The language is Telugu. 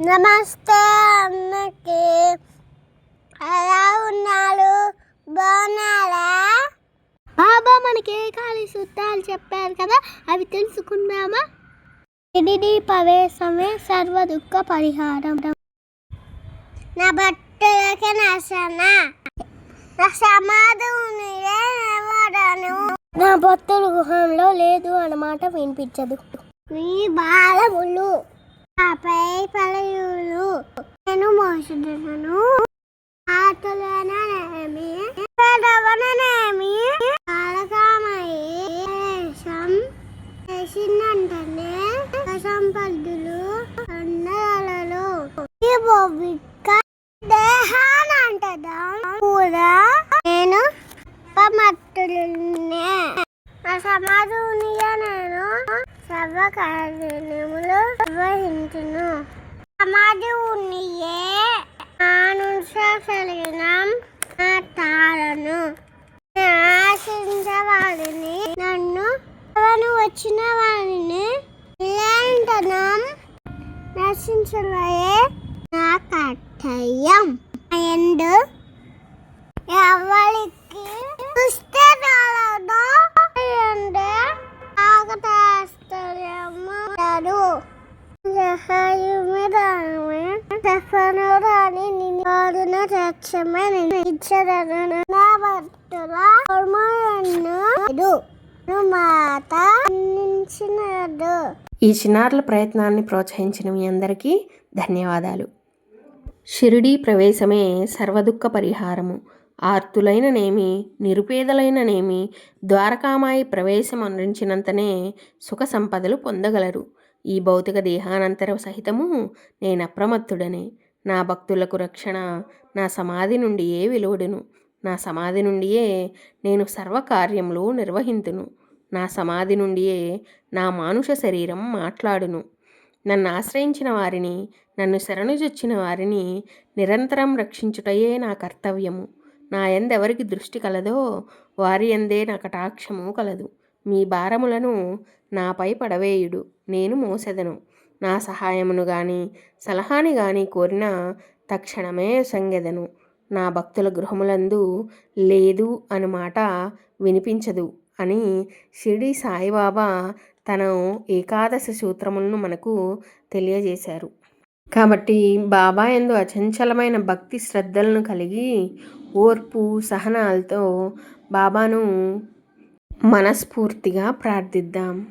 నమస్తే అమ్మకి. ఎలా ఉన్నారు? బాగున్నారా? బాబా మనకి ఏ ఖాళీ సూత్రాలు చెప్పారు కదా అవి తెలుసుకుందామా? ఇది ప్రవేశమే సర్వ దుఃఖ పరిహారం. నా బట్టలకి నశన? నా సమాధుని ఎవరను నా భక్తులు గుహంలో లేదు అన్నమాట వినిపించదు. నీ బాలములు. నాపై పలయులు నేను ఆతులనేమి ఆటలనేమి పెదవననేమి బాలకామయేషం చేసిందంటనే సంపద్దులు అన్నలలో ఈ బొబ్బిక్క దేహానంటదా? కూడా నేను పమత్తులున్నే నా సమాధునిగా నేను సర్వకార్యములు నిర్వహించును. సమాధి ఉన్నయే కలిగిన. తారను ఆశించవాడిని నన్ను ఎవరు వచ్చిన వారిని నిరంతరం నశించలే నా కర్తవ్యం. ఎందు ఎవరికి దుష్టరాలదో ఎందే ఆగతాస్తలేము. సహాయమే సఫనురాని నిన్ను రక్షమే ఇచ్చదను నా భక్తుల కర్మలను ఈ చిన్నారుల ప్రయత్నాన్ని ప్రోత్సహించిన మీ అందరికీ ధన్యవాదాలు. షిరిడీ ప్రవేశమే సర్వదుఃఖ పరిహారము. ఆర్తులైననేమి నిరుపేదలైననేమి ద్వారకామాయి ప్రవేశం అందించినంతనే సుఖ సంపదలు పొందగలరు. ఈ భౌతిక దేహానంతర సహితము నేను అప్రమత్తుడనే. నా భక్తులకు రక్షణ నా సమాధి నుండియే వెలువడును. నా సమాధి నుండియే నేను సర్వకార్యములు నిర్వహింతును. నా సమాధి నుండియే నా మానుష శరీరం మాట్లాడును. నన్ను ఆశ్రయించిన వారిని నన్ను శరణుజొచ్చిన వారిని నిరంతరం రక్షించుటయే నా కర్తవ్యము. నా ఎందెవరికి దృష్టి కలదో వారి ఎందే నా కటాక్షము కలదు. మీ భారములను నాపై పడవేయుడు. నేను మోసెదను. నా సహాయమును గాని సలహాని గాని కోరిన తక్షణమే సంగెదను. నా భక్తుల గృహములందు లేదు అను మాట వినిపించదు అని షిరిడి సాయిబాబా తన ఏకాదశ సూత్రములను మనకు తెలియజేశారు. కాబట్టి బాబా ఎందు అచంచలమైన భక్తి శ్రద్ధలను కలిగి ఓర్పు సహనాలతో బాబాను మనస్ఫూర్తిగా ప్రార్థిద్దాం.